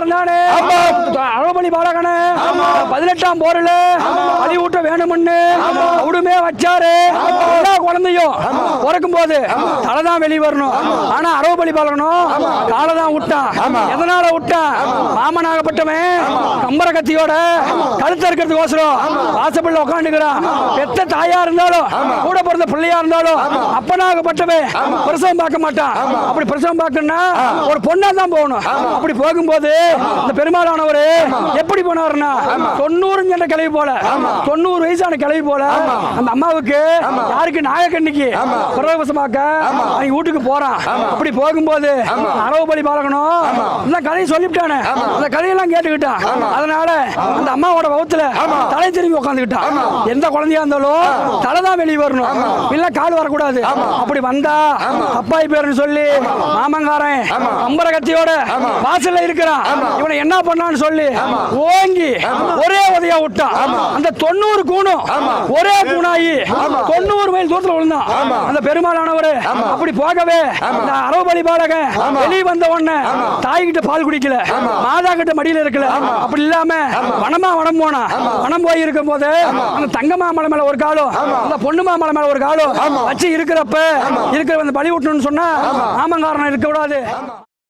இருந்தானே அழபலி பாலகனே. பதினெட்டாம் போரில் ஊட்ட வேணும்னு அவடுமே வச்சாரு. எல்லா குழந்தையும் பிறக்கும் போது தலை தான் வெளியே வரணும். ஆனா அறவபலி பாலகனும் காலை தான் விட்டான் எதனால விட்டான் மாமனாகப்பட்டவன் கம்பர கத்தியோட கழுத்த இருக்கிறதுக்கோசரம் வாசப்பள்ள உட்காந்துக்கிறான் பெத்த தாயா இருந்தாலும் கூட பிறந்த பிள்ளையா இருந்தாலும் அப்பனாகப்பட்டவன் பிரசவம் பார்க்க மாட்டான். அப்படி பிரசவம் பார்க்கணும்னா ஒரு பொண்ணா தான் போகணும். அப்படி போகும்போது இந்த பெருமாளானவர் எப்படி போனாருன்னா தொண்ணூறு என்ற கிளவி போல. தொண்ணூறு வயசான கிளவி போல அந்த அம்மாவுக்கு யாருக்கு நாயக்கண்ணிக்கு பிரவேசமாக்க அவங்க வீட்டுக்கு போறான். அப்படி போகும்போது அரவு பலி பாலகணும் இந்த கதையை சொல்லிவிட்டானே. அந்த கதையெல்லாம் கேட்டுக்கிட்டான் அதனால அந்த அம்மாவோட வகுத்துல தலை திரும்பி உட்காந்துக்கிட்டான் எந்த குழந்தையா இருந்தாலும் தலை தான் வெளியே வரணும். இல்ல கால் வரக்கூடாது. அப்படி வந்தா அப்பாய் பேருன்னு சொல்லி மாமங்காரன் அம்பர கத்தியோட வாசல்ல இருக்கிறான். இவனை என்ன பண்ணான்னு சொல்லி ஓங்கி ஒரே உதையா விட்டான். அந்த தொண்ணூறு கூணும் ஒரே கூணாயி தொண்ணூறு மைல் தூரத்துல விழுந்தான். அந்த பெருமாளானவர் அப்படி போகவே இந்த அரவபலி பாலகன் வெளியே வந்த உடனே தாய்கிட்ட பால் குடிக்கல. மாதா கிட்ட மடியில இருக்கல. அப்படி இல்லாம வனமா வனம் போனா வனம் போய் இருக்கும் போது அந்த தங்க மாமலை மேல ஒரு காலம் அந்த பொண்ணு மாமலை மேல ஒரு காலம் வச்சு இருக்கிறப்ப இருக்கிற அந்த பலி விட்டணும்னு சொன்னா ஆமங்காரன் இருக்க கூடாது